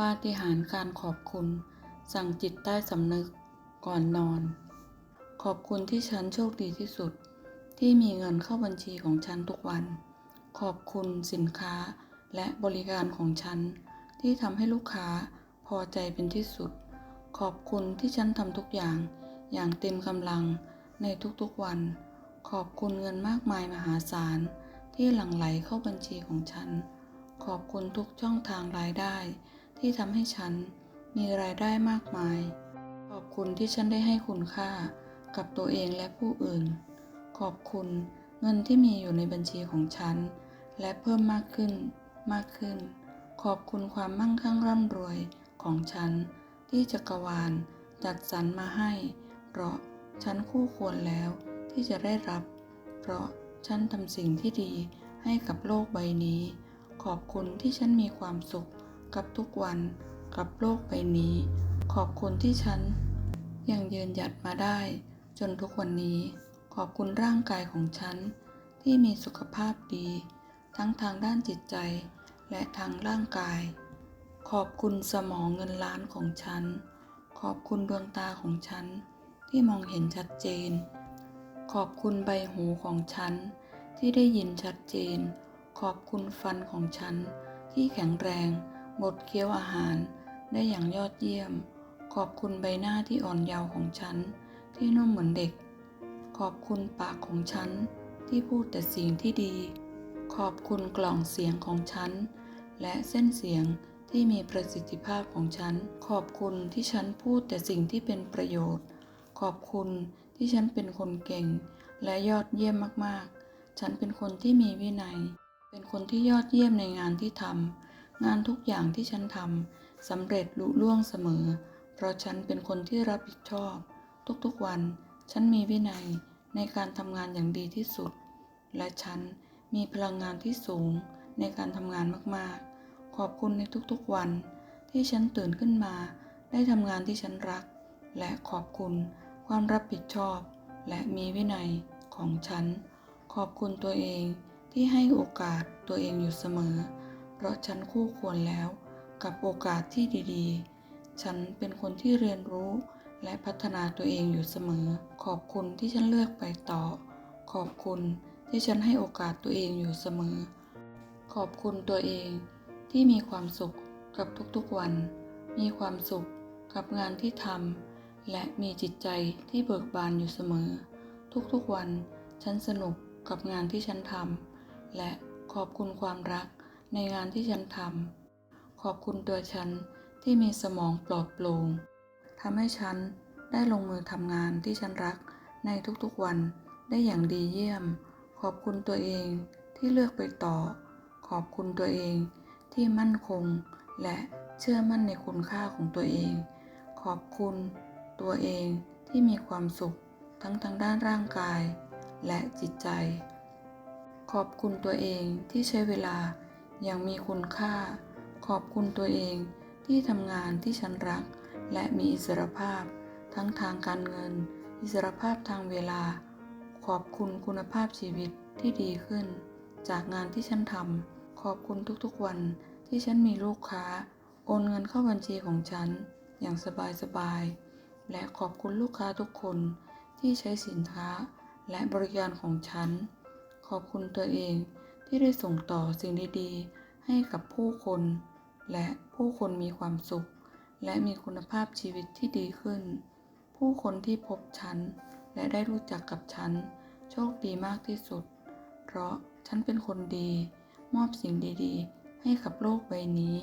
ปาฏิหาริย์การขอบคุณ สั่งจิตใต้สำนึกก่อนนอน ขอบคุณที่ฉันโชคดีที่สุด ที่มีเงินเข้าบัญชีของฉันทุกวัน ขอบคุณสินค้าและบริการของฉัน ที่ทำให้ลูกค้าพอใจเป็นที่สุด ขอบคุณที่ฉันทำทุกอย่างอย่างเต็มกำลังในทุกๆวัน ขอบคุณเงินมากมายมหาศาล ที่หลั่งไหลเข้าบัญชีของฉัน ขอบคุณทุกช่องทางรายได้ ที่ทำให้ฉันมีรายได้มากมาย ขอบคุณที่ฉันได้ให้คุณค่ากับตัวเองและผู้อื่น ขอบคุณเงินที่มีอยู่ในบัญชีของฉัน และเพิ่มมากขึ้นมากขึ้น ขอบคุณความมั่งคั่งร่ำรวยของฉัน ที่จักรวาลจัดสรรมาให้ เพราะฉันคู่ควรแล้วที่จะได้รับ เพราะฉันทำสิ่งที่ดีให้กับโลกใบนี้ ขอบคุณที่ฉันมีความสุข กับทุกวันกับโลกใบนี้ ขอบคุณที่ฉัน ยังยืนหยัดมาได้ จนทุกวันนี้ ขอบคุณร่างกายของฉัน ที่มีสุขภาพดี ทั้งทางด้านจิตใจ และทางร่างกาย ขอบคุณสมองเงินล้านของฉัน ขอบคุณดวงตาของฉัน ที่มองเห็นชัดเจน ขอบคุณใบหูของฉัน ที่ได้ยินชัดเจน ขอบคุณฟันของฉัน ที่แข็งแรง บดเคี้ยวอาหารได้อย่างยอดเยี่ยม ขอบคุณใบหน้าที่อ่อนเยาว์ของฉัน ที่นุ่มเหมือนเด็ก ขอบคุณปากของฉัน ที่พูดแต่สิ่งที่ดี ขอบคุณกล่องเสียงของฉัน และเส้นเสียงที่มีประสิทธิภาพของฉัน ขอบคุณที่ฉันพูดแต่สิ่งที่เป็นประโยชน์ ขอบคุณที่ฉันเป็นคนเก่ง และยอดเยี่ยมมากๆ ฉันเป็นคนที่มีวินัย เป็นคนที่ยอดเยี่ยมในงานที่ทำ งานทุกอย่างที่ฉันทำสำเร็จลุล่วงเสมอ เพราะฉันเป็นคนที่รับผิดชอบ ทุกๆวัน ฉันมีวินัยในการทำงานอย่างดีที่สุด และฉันมีพลังงานที่สูงในการทำงานมากๆ ขอบคุณในทุกๆวัน ที่ฉันตื่นขึ้นมา ได้ทำงานที่ฉันรัก และขอบคุณความรับผิดชอบ และมีวินัยของฉัน ขอบคุณตัวเองที่ให้โอกาสตัวเองอยู่เสมอ เพราะฉันคู่ควรแล้วกับโอกาสที่ดีๆ ฉันเป็นคนที่เรียนรู้และพัฒนาตัวเองอยู่เสมอ ขอบคุณที่ฉันเลือกไปต่อ ขอบคุณที่ฉันให้โอกาสตัวเองอยู่เสมอ ขอบคุณตัวเองที่มีความสุขกับทุกๆวัน มีความสุขกับงานที่ทำและมีจิตใจที่เบิกบานอยู่เสมอ ทุกๆวัน ฉันสนุกกับงานที่ฉันทำและขอบคุณความรัก ในงานที่ฉันทำขอบคุณตัวฉันที่มีสมองปลอดโปร่งทำให้ฉันได้ลงมือทำงานที่ฉันรักในทุกๆวันได้อย่างดีเยี่ยม ขอบคุณตัวเองที่เลือกไปต่อ ขอบคุณตัวเองที่มั่นคง และเชื่อมั่นในคุณค่าของตัวเอง ขอบคุณตัวเองที่มีความสุขทั้งทางด้านร่างกาย และจิตใจ ขอบคุณตัวเองที่ใช้เวลา อย่างมีคุณค่า ขอบคุณตัวเองที่ทำงานที่ฉันรัก และมีอิสรภาพ ทั้งทางการเงิน อิสรภาพทางเวลา ขอบคุณคุณภาพชีวิตที่ดีขึ้น จากงานที่ฉันทำขอบคุณทุกๆวันที่ฉันมีลูกค้า โอนเงินเข้าบัญชีของฉัน อย่างสบายๆและขอบคุณลูกค้าทุกคนที่ใช้สินค้าและบริการของฉัน ขอบคุณตัวเอง ที่ได้ส่งต่อสิ่งดีๆ ให้กับผู้คน และผู้คนมีความสุข และมีคุณภาพชีวิตที่ดีขึ้น ผู้คนที่พบฉัน และได้รู้จักกับฉัน โชคดีมากที่สุด เพราะฉันเป็นคนดี มอบสิ่งดีๆ ให้กับโลกใบนี้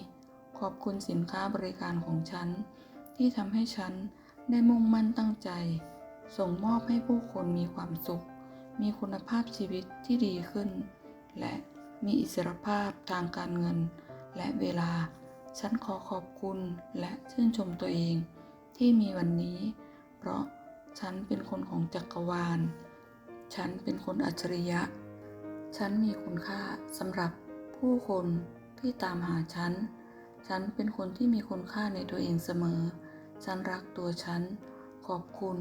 ขอบคุณสินค้าบริการของฉัน ที่ทำให้ฉันได้มุ่งมั่นตั้งใจ ส่งมอบให้ผู้คนมีความสุข มีคุณภาพชีวิตที่ดีขึ้น และมีอิสรภาพทางการเงิน และเวลา ฉันขอขอบคุณและชื่นชมตัวเอง ที่มีวันนี้ เพราะฉันเป็นคนของจักรวาล ฉันเป็นคนอัจฉริยะ ฉันมีคุณค่าสำหรับผู้คนที่ตามหาฉัน ฉันเป็นคนที่มีคุณค่าในตัวเองเสมอ ฉันรักตัวฉัน ขอบคุณ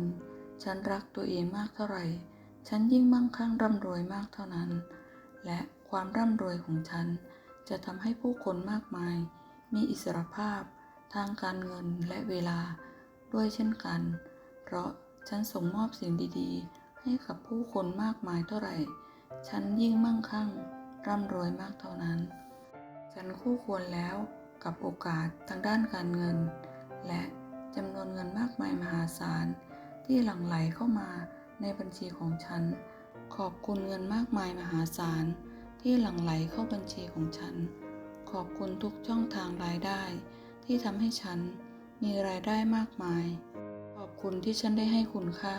ฉันรักตัวเองมากเท่าไหร่ ฉันยิ่งมั่งคั่งร่ำรวยมากเท่านั้น และความร่ำรวยของฉัน จะทำให้ผู้คนมากมาย มีอิสรภาพ ทางการเงินและเวลา ด้วยเช่นกัน เพราะฉันส่งมอบสิ่งดีๆ ให้กับผู้คนมากมายเท่าไหร่ ฉันยิ่งมั่งคั่ง ร่ำรวยมากเท่านั้น ฉันคู่ควรแล้วกับโอกาสทางด้านการเงิน และจำนวนเงินมากมายมหาศาลที่หลั่งไหลเข้ามาในบัญชีของฉัน ขอบคุณเงินมากมายมหาศาลที่หลั่งไหลเข้าบัญชีของฉัน ขอบคุณทุกช่องทางรายได้ ที่ทำให้ฉันมีรายได้มากมาย ขอบคุณที่ฉันได้ให้คุณค่า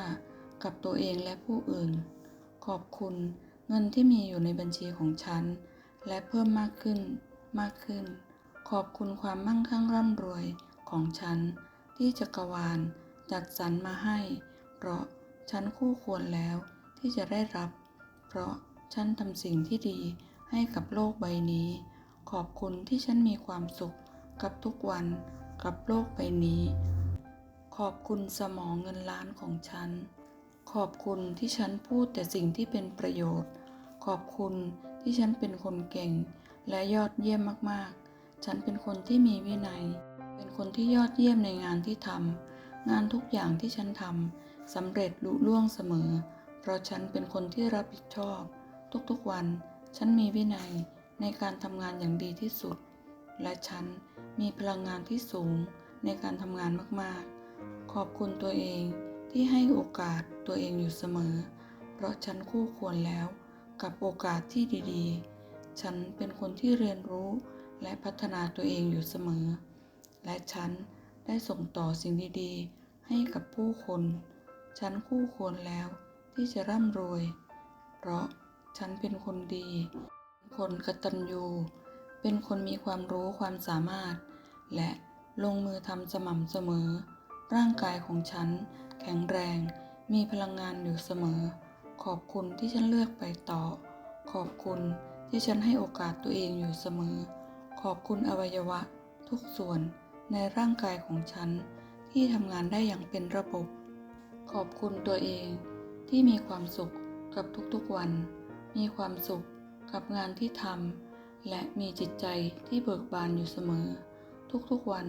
กับตัวเองและผู้อื่น ขอบคุณเงินที่มีอยู่ในบัญชีของฉัน และเพิ่มมากขึ้นมากขึ้น ขอบคุณความมั่งคั่งร่ำรวยของฉัน ที่จักรวาลจัดสรรมาให้ เพราะฉันคู่ควรแล้ว ที่จะได้รับ เพราะฉันทำสิ่งที่ดีให้กับโลกใบนี้ ขอบคุณที่ฉันมีความสุขกับทุกวันกับโลกใบนี้ ขอบคุณสมองเงินล้านของฉัน ขอบคุณที่ฉันพูดแต่สิ่งที่เป็นประโยชน์ ขอบคุณที่ฉันเป็นคนเก่ง และยอดเยี่ยมมากๆ ฉันเป็นคนที่มีวินัย เป็นคนที่ยอดเยี่ยมในงานที่ทำงานทุกอย่างที่ฉันทำสำเร็จลุล่วงเสมอ ราะฉันเป็นคนที่รับผิดชอบ ทุกๆวัน ฉันมีวินัยในการทำงานอย่างดีที่สุด และฉันมีพลังงานที่สูงในการทำงานมากๆ ขอบคุณตัวเองที่ให้โอกาสตัวเองอยู่เสมอ เพราะฉันคู่ควรแล้วกับโอกาสที่ดีๆ ฉันเป็นคนที่เรียนรู้และพัฒนาตัวเองอยู่เสมอ และฉันได้ส่งต่อสิ่งดีๆ ให้กับผู้คน ฉันคู่ควรแล้ว ที่จะร่ำรวย เพราะฉันเป็นคนดีเป็นคนกตัญญู เป็นคนมีความรู้ความสามารถ และลงมือทำสม่ำเสมอ ร่างกายของฉัน แข็งแรง มีพลังงานอยู่เสมอ ขอบคุณที่ฉันเลือกไปต่อ ขอบคุณที่ฉันให้โอกาสตัวเองอยู่เสมอ ขอบคุณอวัยวะ ทุกส่วนในร่างกายของฉัน ที่ทำงานได้อย่างเป็นระบบ ขอบคุณตัวเอง ที่มีความสุขกับทุกๆวัน มีความสุขกับงานที่ทำและมีจิตใจที่เบิกบานอยู่เสมอ ทุกๆวัน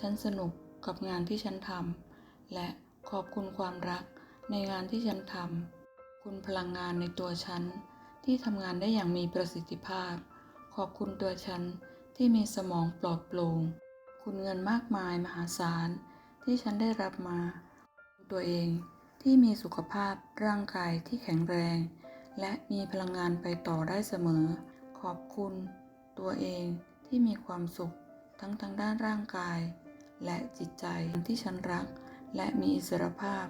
ฉันสนุกกับงานที่ฉันทำและขอบคุณความรักในงานที่ฉันทำคุณพลังงานในตัวฉันที่ทำงานได้อย่างมีประสิทธิภาพ ขอบคุณตัวฉันที่มีสมองปลอดโปร่งคุณเงินมากมายมหาศาลที่ฉันได้รับมา ตัวเอง ที่มีสุขภาพร่างกายที่แข็งแรง และมีพลังงานไปต่อได้เสมอ ขอบคุณ ตัวเองที่มีความสุขทั้งทางด้านร่างกาย และจิตใจที่ฉันรัก และมีอิสรภาพ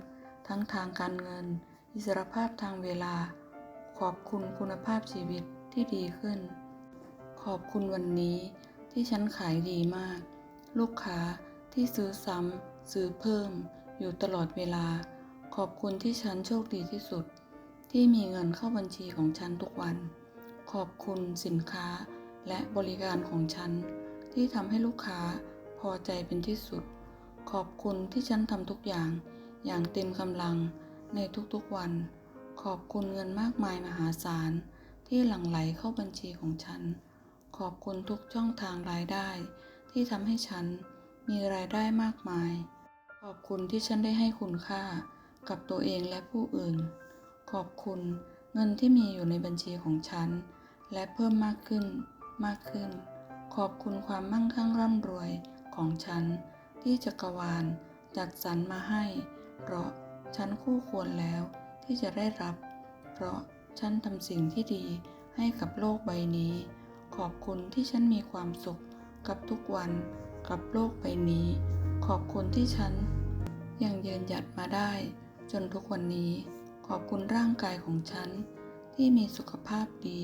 ทั้งทางการเงิน อิสรภาพทางเวลา ขอบคุณคุณภาพชีวิตที่ดีขึ้น ขอบคุณวันนี้ที่ฉันขายดีมาก ลูกค้าที่ซื้อซ้ำซื้อเพิ่มอยู่ตลอดเวลา ขอบคุณที่ฉันโชคดีที่สุด ที่มีเงินเข้าบัญชีของฉันทุกวัน ขอบคุณสินค้าและบริการของฉัน ที่ทำให้ลูกค้าพอใจเป็นที่สุด ขอบคุณที่ฉันทำทุกอย่างอย่างเต็มกำลังในทุกๆวัน ขอบคุณเงินมากมายมหาศาล ที่หลั่งไหลเข้าบัญชีของฉัน ขอบคุณทุกช่องทางรายได้ ที่ทำให้ฉันมีรายได้มากมาย ขอบคุณที่ฉันได้ให้คุณค่า กับตัวเองและผู้อื่น ขอบคุณเงินที่มีอยู่ในบัญชีของฉัน และเพิ่มมากขึ้นมากขึ้น ขอบคุณความมั่งคั่งร่ำรวยของฉัน ที่จักรวาลจัดสรรมาให้ เพราะฉันคู่ควรแล้วที่จะได้รับ เพราะฉันทำสิ่งที่ดีให้กับโลกใบนี้ ขอบคุณที่ฉันมีความสุขกับทุกวันกับโลกใบนี้ ขอบคุณที่ฉันยังยืนหยัดมาได้ จนทุกวันนี้ขอบคุณร่างกายของฉัน ที่มีสุขภาพดี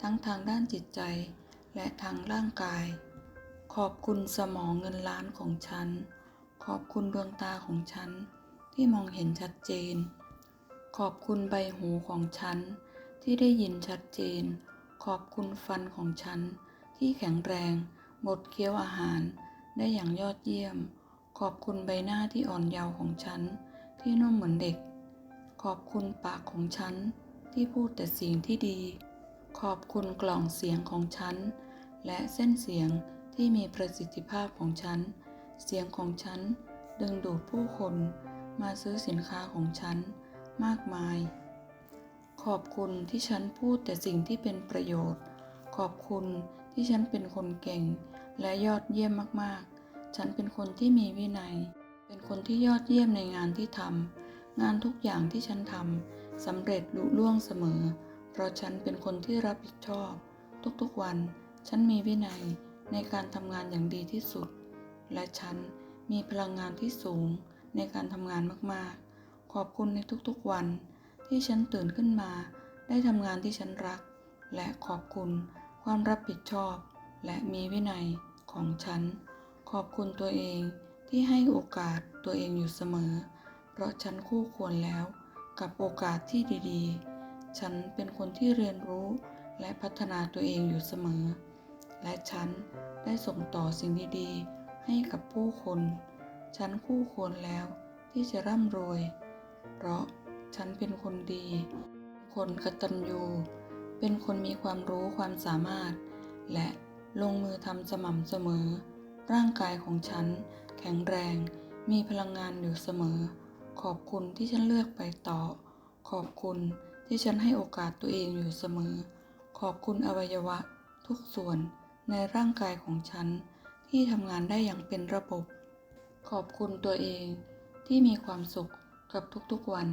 ทั้งทางด้านจิตใจ และทางร่างกาย ขอบคุณสมองเงินล้านของฉัน ขอบคุณดวงตาของฉัน ที่มองเห็นชัดเจน ขอบคุณใบหูของฉัน ที่ได้ยินชัดเจน ขอบคุณฟันของฉัน ที่แข็งแรงบดเคี้ยวอาหารได้อย่างยอดเยี่ยม ขอบคุณใบหน้าที่อ่อนเยาว์ของฉัน ที่นุ่มเหมือนเด็ก ขอบคุณปากของฉันที่พูดแต่สิ่งที่ดี ขอบคุณกล่องเสียงของฉัน และเส้นเสียงที่มีประสิทธิภาพของฉัน เสียงของฉันดึงดูดผู้คนมาซื้อสินค้าของฉันมากมาย ขอบคุณที่ฉันพูดแต่สิ่งที่เป็นประโยชน์ ขอบคุณที่ฉันเป็นคนเก่งและยอดเยี่ยมมากๆ ฉันเป็นคนที่มีวินัย เป็นคนที่ยอดเยี่ยมในงานที่ทำงานทุกอย่างที่ฉันทำสำเร็จลุล่วงเสมอ เพราะฉันเป็นคนที่รับผิดชอบ ทุกๆวัน ฉันมีวินัยในการทำงานอย่างดีที่สุด และฉันมีพลังงานที่สูงในการทำงานมากๆ ขอบคุณในทุกๆวัน ที่ฉันตื่นขึ้นมา ได้ทำงานที่ฉันรัก และขอบคุณความรับผิดชอบ และมีวินัยของฉัน ขอบคุณตัวเอง ที่ให้โอกาสตัวเองอยู่เสมอ เพราะฉันคู่ควรแล้วกับโอกาสที่ดีๆ ฉันเป็นคนที่เรียนรู้และพัฒนาตัวเองอยู่เสมอ และฉันได้ส่งต่อสิ่งดีๆ ให้กับผู้คน ฉันคู่ควรแล้วที่จะร่ำรวย เพราะฉันเป็นคนดี คนกตัญญูเป็นคนมีความรู้ความสามารถ และลงมือทำสม่ำเสมอ ร่างกายของฉัน แข็งแรง มีพลังงานอยู่เสมอ ขอบคุณที่ฉันเลือกไปต่อ ขอบคุณที่ฉันให้โอกาสตัวเองอยู่เสมอ ขอบคุณอวัยวะ ทุกส่วนในร่างกายของฉัน ที่ทำงานได้อย่างเป็นระบบ ขอบคุณตัวเองที่มีความสุขกับทุกๆวัน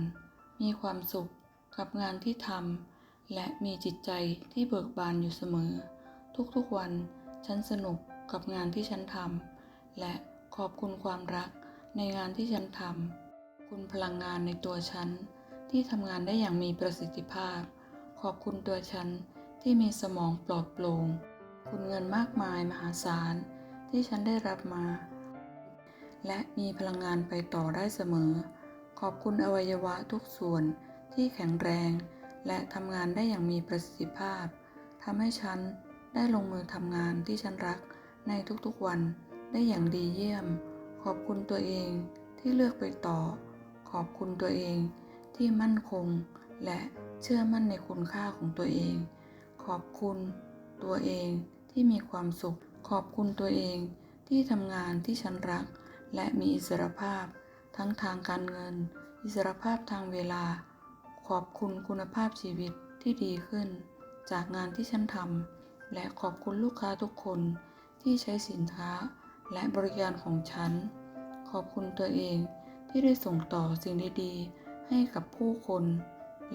มีความสุขกับงานที่ทำและมีจิตใจที่เบิกบานอยู่เสมอ ทุกๆวันฉันสนุกกับงานที่ฉันทำและ ขอบคุณความรักในงานที่ฉันทำ คุณพลังงานในตัวฉัน ที่ทำงานได้อย่างมีประสิทธิภาพ ขอบคุณตัวฉันที่มีสมองปลอดโปร่ง คุณเงินมากมายมหาศาลที่ฉันได้รับมา และมีพลังงานไปต่อได้เสมอ ขอบคุณอวัยวะทุกส่วนที่แข็งแรง และทำงานได้อย่างมีประสิทธิภาพทำให้ฉันได้ลงมือทำงานที่ฉันรักในทุกๆวัน ได้อย่างดีเยี่ยม ขอบคุณตัวเองที่เลือกไปต่อ ขอบคุณตัวเองที่มั่นคง และเชื่อมั่นในคุณค่าของตัวเอง ขอบคุณตัวเองที่มีความสุข ขอบคุณตัวเองที่ทำงานที่ฉันรัก และมีอิสรภาพ ทั้งทางการเงิน อิสรภาพทางเวลา ขอบคุณคุณภาพชีวิตที่ดีขึ้น จากงานที่ฉันทำและขอบคุณลูกค้าทุกคนที่ใช้สินค้า และบริการของฉัน ขอบคุณตัวเองที่ได้ส่งต่อสิ่งดีๆ ให้กับผู้คน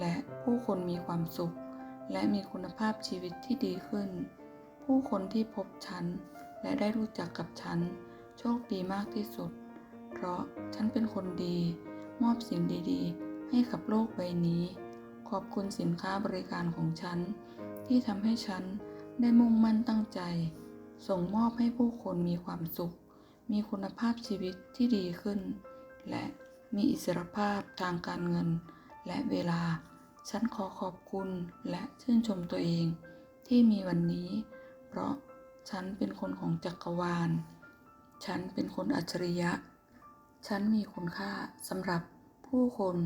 และผู้คนมีความสุข และมีคุณภาพชีวิตที่ดีขึ้น ผู้คนที่พบฉัน และได้รู้จักกับฉัน โชคดีมากที่สุด เพราะฉันเป็นคนดี มอบสิ่งดีๆ ให้กับโลกใบนี้ ขอบคุณสินค้าบริการของฉัน ที่ทำให้ฉันได้มุ่งมั่นตั้งใจ ส่งมอบให้ผู้คนมีความสุข มีคุณภาพชีวิตที่ดีขึ้น และมีอิสรภาพทางการเงิน และเวลา ฉันขอขอบคุณและชื่นชมตัวเอง ที่มีวันนี้ เพราะฉันเป็นคนของจักรวาล ฉันเป็นคนอัจฉริยะ ฉันมีคุณค่าสำหรับผู้คน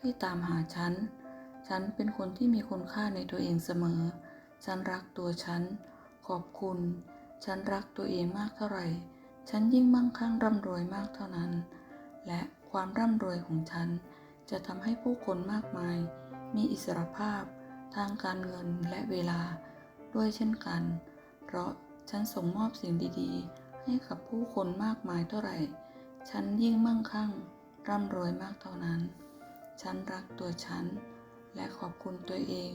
ที่ตามหาฉัน ฉันเป็นคนที่มีคุณค่าในตัวเองเสมอ ฉันรักตัวฉัน ขอบคุณ ฉันรักตัวเองมากเท่าไหร่ ฉันยิ่งมั่งคั่งร่ำรวยมากเท่านั้น และความร่ำรวยของฉันจะทำให้ผู้คนมากมาย มีอิสรภาพ ทางการเงินและเวลา ด้วยเช่นกัน เพราะฉันส่งมอบสิ่งดีๆ ให้กับผู้คนมากมายเท่าไหร่ ฉันยิ่งมั่งคั่ง ร่ำรวยมากเท่านั้น ฉันรักตัวฉัน และขอบคุณตัวเอง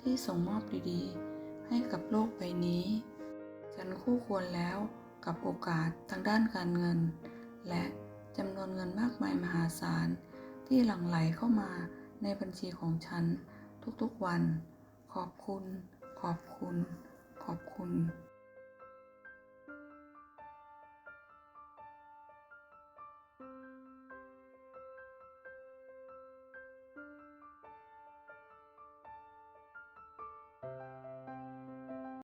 ที่ส่งมอบดีๆ ให้กับโลกใบนี้ ฉันคู่ควรแล้วกับโอกาสทางด้านการเงิน และจำนวนเงินมากมายมหาศาล ที่หลั่งไหลเข้ามาในบัญชีของฉันทุกๆวัน ขอบคุณ ขอบคุณ ขอบคุณ